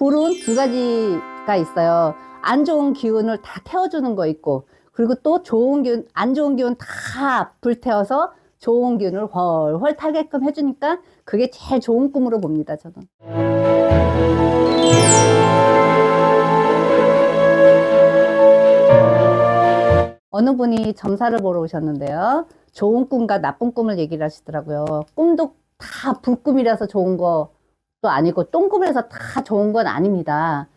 불은 두 가지가 있어요. 안 좋은 기운을 다 태워주는 거 있고, 그리고 또 좋은 기운, 안 좋은 기운 다 불태워서 좋은 기운을 훨훨 타게끔 해주니까 그게 제일 좋은 꿈으로 봅니다, 저는. 어느 분이 점사를 보러 오셨는데요. 좋은 꿈과 나쁜 꿈을 얘기를 하시더라고요. 꿈도 다 불꿈이라서 좋은 것 도 아니고 똥꿈이라서 다 좋은 건 아닙니다.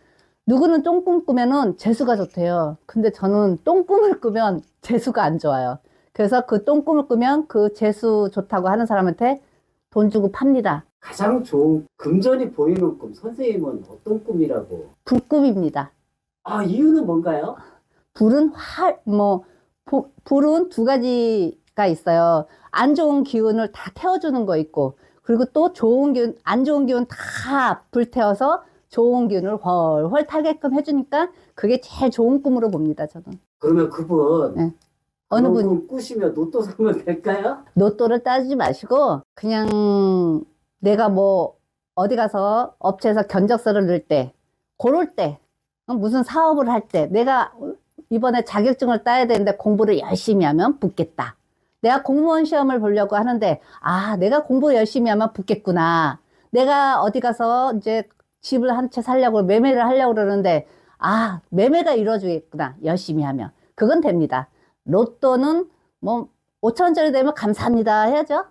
누구는 똥꿈 꾸면은 재수가 좋대요. 근데 저는 똥꿈을 꾸면 재수가 안 좋아요. 그래서 그 똥꿈을 꾸면 그 재수 좋다고 하는 사람한테 돈 주고 팝니다. 가장 좋은 금전이 보이는 꿈 선생님은 어떤 꿈이라고? 불꿈입니다. 아 이유는 뭔가요? 불은 활, 뭐, 보- 불은 두 가지가 있어요. 안 좋은 기운을 다 태워주는 거 있고, 그리고 또 좋은 기운, 안 좋은 기운 다 불태워서 좋은 기운을 훨훨 타게끔 해주니까 그게 제일 좋은 꿈으로 봅니다, 저는. 그러면 그분 네. 어느 그런 분, 꿈 꾸시면 로또 사면 될까요? 로또를 따지지 마시고, 그냥 내가 뭐, 어디 가서 업체에서 견적서를 넣을 때, 고를 때, 어, 무슨 사업을 할 때, 내가 이번에 자격증을 따야 되는데 공부를 열심히 하면 붙겠다. 내가 공무원 시험을 보려고 하는데, 아, 내가 공부 열심히 하면 붙겠구나. 내가 어디 가서 이제 집을 한 채 살려고 매매를 하려고 그러는데, 아, 매매가 이루어지겠구나. 열심히 하면. 그건 됩니다. 로또는 뭐, 5천원짜리 되면 감사합니다 해야죠.